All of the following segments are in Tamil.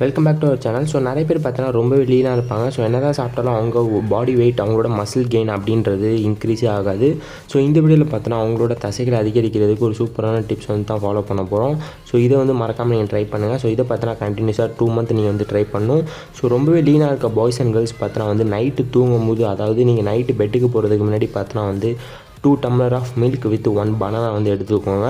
Welcome back to our channel so நிறைய பேர் பார்த்தீங்கன்னா ரொம்ப லீனாக இருப்பாங்க. ஸோ என்ன தான் சாப்பிட்டாலும் அவங்க பாடி வெயிட் அவங்களோட மசில் கெயின் அப்படின்றது இன்க்ரீஸே ஆகாது. ஸோ இந்த வீடியோவில் பார்த்தோன்னா அவங்களோட தசைகளை அதிகரிக்கிறதுக்கு ஒரு சூப்பரான டிப்ஸ் வந்து தான் ஃபாலோ பண்ண போகிறோம் ஸோ இதை வந்து மறக்காமல் நீங்கள் ட்ரை பண்ணுங்கள் ஸோ இதை பார்த்தோன்னா கண்டினியூஸாக டூ மந்த் நீங்கள் வந்து ட்ரை பண்ணணும். ஸோ ரொம்பவே லீனாக இருக்க பாய்ஸ் அண்ட் கேர்ள்ஸ் பார்த்தோன்னா வந்து நைட்டு தூங்கும் போது அதாவது நீங்கள் நைட்டு பெட்டுக்கு போகிறதுக்கு முன்னாடி பார்த்தோன்னா வந்து two tumbler of milk with one banana வந்து எடுத்துக்கோங்க.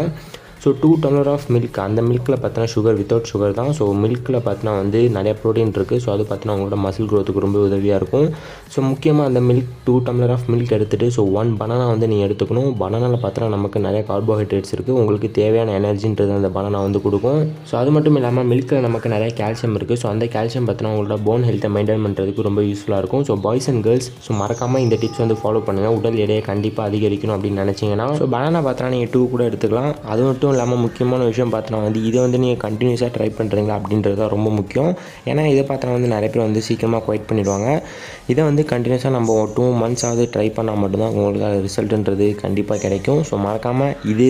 So two tumbler of milk அந்த மில்கில் பார்த்தீங்கன்னா சுகர் வித்தவுட் சுகர் தான். ஸோ மில்கில் பார்த்தீங்கன்னா வந்து நிறையா ப்ரோட்டீன் இருக்குது ஸோ அது பார்த்தீங்கன்னா உங்களோட மசில் க்ரோத்துக்கு ரொம்ப உதவியாக இருக்கும். ஸோ முக்கியமாக அந்த milk two tumbler of milk எடுத்துகிட்டு ஸோ ஒன் பனானா வந்து நீங்கள் எடுத்துக்கணும். பனானாவில் பார்த்தீங்கன்னா நமக்கு நிறைய கார்போஹைட்ரேட்ஸ் இருக்குது உங்களுக்கு தேவையான எனர்ஜின்றது அந்த பனானா வந்து கொடுக்கும். ஸோ அது மட்டும் இல்லாமல் மில்கில் நமக்கு நிறைய கால்சியம் இருக்குது ஸோ அந்த கால்சியம் பார்த்தீங்கன்னா உங்களோட போன் ஹெல்த்தை மெயின்டைன் பண்ணுறதுக்கு ரொம்ப யூஸ்ஃபுல்லாக இருக்கும். So boys and girls so மறக்காமல் இந்த டிப்ஸ் வந்து ஃபாலோ பண்ணுங்கள் உடல் எடையை கண்டிப்பாக அதிகரிக்கணும் அப்படின்னு நினச்சிங்கன்னா. ஸோ பனானா பார்த்தீங்கன்னா நீங்கள் டூ கூட எடுத்துக்கலாம். அது மட்டும் இல்லாமல் முக்கியமான விஷயம் பார்த்தோன்னா வந்து இதை வந்து நீங்கள் கண்டினியூஸாக ட்ரை பண்ணுறீங்களா அப்படின்றது தான் ரொம்ப முக்கியம். ஏன்னா இதை பார்த்தோன்னா வந்து நிறைய பேர் வந்து சீக்கிரமாக குவைட் பண்ணிடுவாங்க. இதை வந்து கண்டினியூஸாக நம்ம டூ மந்த்ஸாவது ட்ரை பண்ணால் மட்டும்தான் உங்களுக்கு ரிசல்ட்டுன்றது கண்டிப்பாக கிடைக்கும். ஸோ மறக்காமல் இது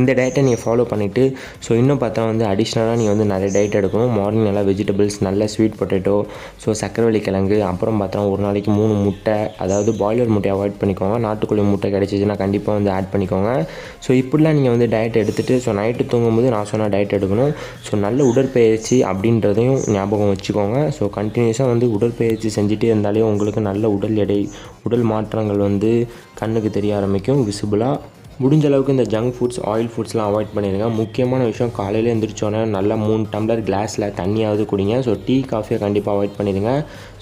இந்த டயட்டை நீங்கள் ஃபாலோ பண்ணிவிட்டு ஸோ இன்னும் பார்த்தா வந்து அடிஷ்னலாக நீங்கள் வந்து நிறைய டயட் எடுக்கணும். மார்னிங் நல்லா வெஜிடபிள்ஸ் நல்ல ஸ்வீட் பொட்டேட்டோ ஸோ சக்கரவள்ளி கிழங்கு அப்புறம் பார்த்தா ஒரு நாளைக்கு மூணு முட்டை அதாவது பாய்லர் முட்டையை அவாய்ட் பண்ணிக்கோங்க. நாட்டுக்கோழி முட்டை கிடச்சிச்சின்னா கண்டிப்பாக வந்து ஆட் பண்ணிக்கோங்க. ஸோ இப்படிலாம் நீங்கள் வந்து டயட் எடுத்துகிட்டு ஸோ நைட்டு தூங்கும்போது நான் சொன்ன டயட் எடுக்கணும். ஸோ நல்ல உடற்பயிற்சி அப்படின்றதையும் ஞாபகம் வச்சுக்கோங்க. ஸோ கண்டினியூஸாக வந்து உடற்பயிற்சி செஞ்சுட்டே இருந்தாலே உங்களுக்கு நல்ல உடல் எடை உடல் மாற்றங்கள் வந்து கண்ணுக்கு தெரிய ஆரம்பிக்கும். விசிபிளாக முடிஞ்ச அளவுக்கு இந்த ஜங்க் ஃபுட்ஸ் ஆயில் ஃபுட்ஸ்லாம் அவாய்ட் பண்ணிடுங்க. முக்கியமான விஷயம் காலையில் எழுந்திரிச்சோன்னே நல்லா மூணு டம்ளர் கிளாஸில் தண்ணியாவது குடிங்க. ஸோ டீ காஃபியை கண்டிப்பாக அவாய்ட் பண்ணிடுங்க.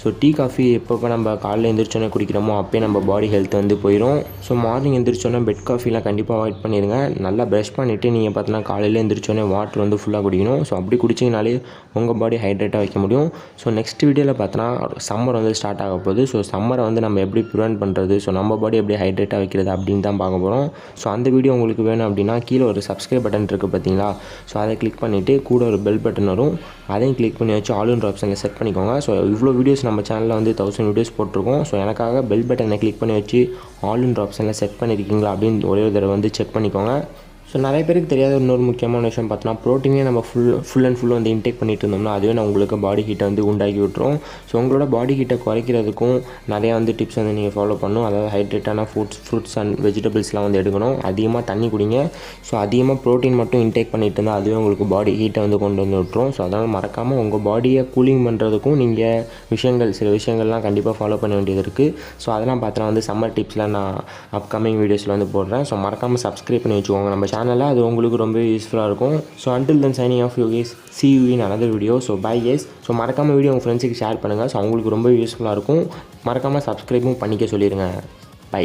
ஸோ டீ காஃபி எப்பப்போ நம்ம காலையில் எழுந்திரிச்சோன்னே குடிக்கிறோமோ அப்போயே நம்ம பாடி ஹெல்த் வந்து போயிடும் ஸோ மார்னிங் எழுந்திரிச்சோன்னே பெட் காஃபிலாம் கண்டிப்பாக அவாய்ட் பண்ணிடுங்க. நல்லா ப்ரஷ் பண்ணிவிட்டு நீங்கள் பார்த்தீங்கன்னா காலையில் எழுந்திரிச்சோன்னே வாட்டர் வந்து ஃபுல்லாக குடிக்கணும். ஸோ அப்படி குடிச்சிங்கனாலே உங்கள் பாடி ஹைட்ரேட்டாக வைக்க முடியும். ஸோ நெக்ஸ்ட் வீடியோவில் பார்த்தோன்னா சம்மர் வந்து ஸ்டார்ட் ஆக போகுது. ஸோ சம்மரை வந்து நம்ம எப்படி ப்ரிவெண்ட் பண்ணுறது ஸோ நம்ம பாடி எப்படி ஹைட்ரேட்டாக வைக்கிறது அப்படின்னு தான் பார்க்க போகிறோம் ஸோ அந்த வீடியோ உங்களுக்கு வேணும் அப்படின்னா கீழே ஒரு சப்ஸ்கிரைப் பட்டன் இருக்குது பார்த்தீங்களா? ஸோ அதை கிளிக் பண்ணிவிட்டு கூட ஒரு பெல் பட்டன் வரும். அதையும் கிளிக் பண்ணி வச்சு ஆளுன்ற ஆப்ஷனில் செட் பண்ணிக்கோங்க. ஸோ இவ்வளோ வீடியோஸ் நம்ம சேனலில் வந்து தௌசண்ட் வீடியோஸ் போட்டிருக்கோம். ஸோ எனக்காக பெல் பட்டனை கிளிக் பண்ணி வச்சு ஆளுன்ற ஆப்ஷனில் செட் பண்ணியிருக்கீங்களா அப்படின்னு ஒரே ஒரு தடவை வந்து செக் பண்ணிக்கோங்க. ஸோ நிறைய பேருக்கு தெரியாத இன்னொரு முக்கியமான விஷயம் பார்த்தோன்னா ப்ரோட்டீனே நம்ம ஃபுல் ஃபுல் அண்ட் ஃபுல் வந்து இன்டேக் பண்ணிட்டு இருந்தோம்னா அதுவே நான் உங்களுக்கு பாடி ஹீட்டை வந்து உண்டாக்கி விட்டுரும். ஸோ உங்களோட பாடி ஹீட்டை குறைக்கிறதுக்கும் நிறையா வந்து டிப்ஸ் வந்து நீங்கள் ஃபாலோ பண்ணணும். அதாவது ஹைட்ரேட்டான ஃபுட்ஸ் ஃப்ரூட்ஸ் அண்ட் வெஜிடபிள்ஸ்லாம் வந்து எடுக்கணும். அதிகமாக தண்ணி குடிங்க. ஸோ அதிகமாக ப்ரோட்டீன் மட்டும் இன்டேக் பண்ணிட்டு இருந்தால் அதுவே உங்களுக்கு பாடி ஹீட்டை வந்து கொண்டு வந்து விட்டுரும். ஸோ அதனால் மறக்காமல் உங்கள் பாடியை கூலிங் பண்ணுறதுக்கும் நீங்கள் விஷயங்கள் சில விஷயங்கள்லாம் கண்டிப்பாக ஃபாலோ பண்ண வேண்டியது இருக்குது ஸோ அதெல்லாம் பார்த்தா வந்து சம்மர் டிப்ஸில் நான் அப்கமிங் வீடியோஸில் வந்து போடுறேன். ஸோ மறக்காமல் சப்ஸ்கிரைப் பண்ணி வச்சுக்கோங்க. நம்ம அதனால் அது உங்களுக்கு ரொம்ப யூஸ்ஃபுல்லாக இருக்கும். So until then signing off you guys see you in another video so bye S so மறக்காமல் வீடியோ உங்கள் ஃப்ரெண்ட்ஸுக்கு ஷேர் பண்ணுங்கள் ஸோ அவங்களுக்கு ரொம்ப யூஸ்ஃபுல்லாக இருக்கும். மறக்காமல் சப்ஸ்கிரைபும் பண்ணிக்க சொல்லிடுங்க பை